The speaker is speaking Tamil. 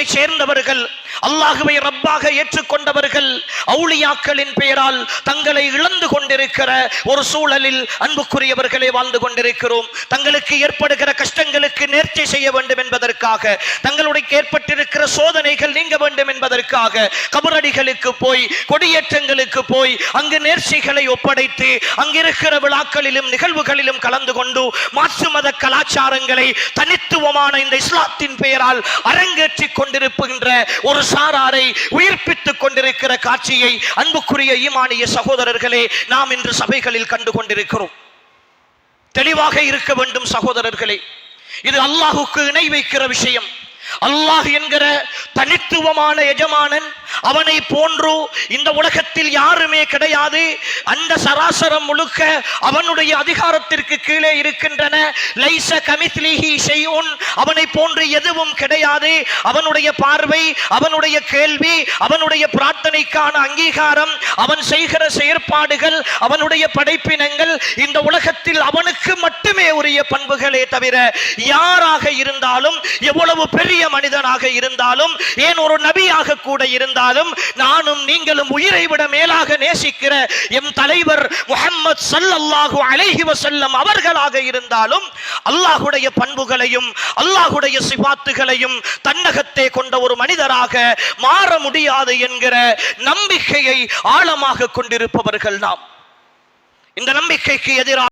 சமூகத்தை சேர்ந்தவர்கள் அல்லாஹுவை ரப்பாக ஏற்றுக்கொண்டவர்கள் அவுளியாக்களின் பெயரால் தங்களை இழந்து கொண்டிருக்கிற ஒரு சூழலில் அன்புக்குரியவர்களே வாழ்ந்து கொண்டிருக்கிறோம். தங்களுக்கு ஏற்படுகிற கஷ்டங்களுக்கு நேர்ச்சி செய்ய வேண்டும் என்பதற்காக தங்களுடைய ஏற்பட்டிருக்கிற சோதனைகள் நீங்க வேண்டும் என்பதற்காக கபரடிகளுக்கு போய் கொடியேற்றங்களுக்கு போய் அங்கு நேர்ச்சிகளை ஒப்படைத்து அங்கிருக்கிற விழாக்களிலும் நிகழ்வுகளிலும் கலந்து கொண்டு மாற்று மத கலாச்சாரங்களை தனித்துவமான இந்த இஸ்லாத்தின் பெயரால் அரங்கேற்றிக் கொண்டிருக்கின்ற ஒரு சாராரை உயிர்ப்பித்துக் கொண்டிருக்கிற காட்சியை அன்புக்குரிய ஈமானிய சகோதரர்களே நாம் இன்று சபைகளில் கண்டு கொண்டிருக்கிறோம் தெளிவாக இருக்க வேண்டும் சகோதரர்களே இது அல்லாஹுக்கு இணை வைக்கிற விஷயம். அல்லாஹ் என்கிற தனித்துவமான எஜமானன் அவனை போன்று இந்த உலகத்தில் யாருமே கிடையாது. அந்த சராசரம் முழுக்க அவனுடைய அதிகாரத்திற்கு கீழே இருக்கின்றன. லைச கமித்லிஹி செய்யோன் அவனை போன்று எதுவும் கிடையாது. அவனுடைய பார்வை அவனுடைய கேள்வி அவனுடைய பிரார்த்தனைக்கான அங்கீகாரம் அவன் செய்கிற செயற்பாடுகள் அவனுடைய படைப்பினங்கள் இந்த உலகத்தில் அவனுக்கு மட்டுமே உரிய பண்புகளே தவிர யாராக இருந்தாலும் எவ்வளவு பெரிய மனிதனாக இருந்தாலும் ஏன் ஒரு நபியாக கூட இருந்தாலும் நானும் நீங்களும் உயிரை விட மேலாக நேசிக்கிற எம் தலைவர் முகம்மது சல்லல்லாஹு அலைஹி வசல்லம் அவர்களாக இருந்தாலும் அல்லாஹுடைய பண்புகளையும் அல்லாஹுடைய சிபாத்துகளையும் தன்னகத்தே கொண்ட ஒரு மனிதராக மாற முடியாது என்கிற நம்பிக்கையை ஆழமாக கொண்டிருப்பவர்கள் நாம். இந்த நம்பிக்கைக்கு எதிராக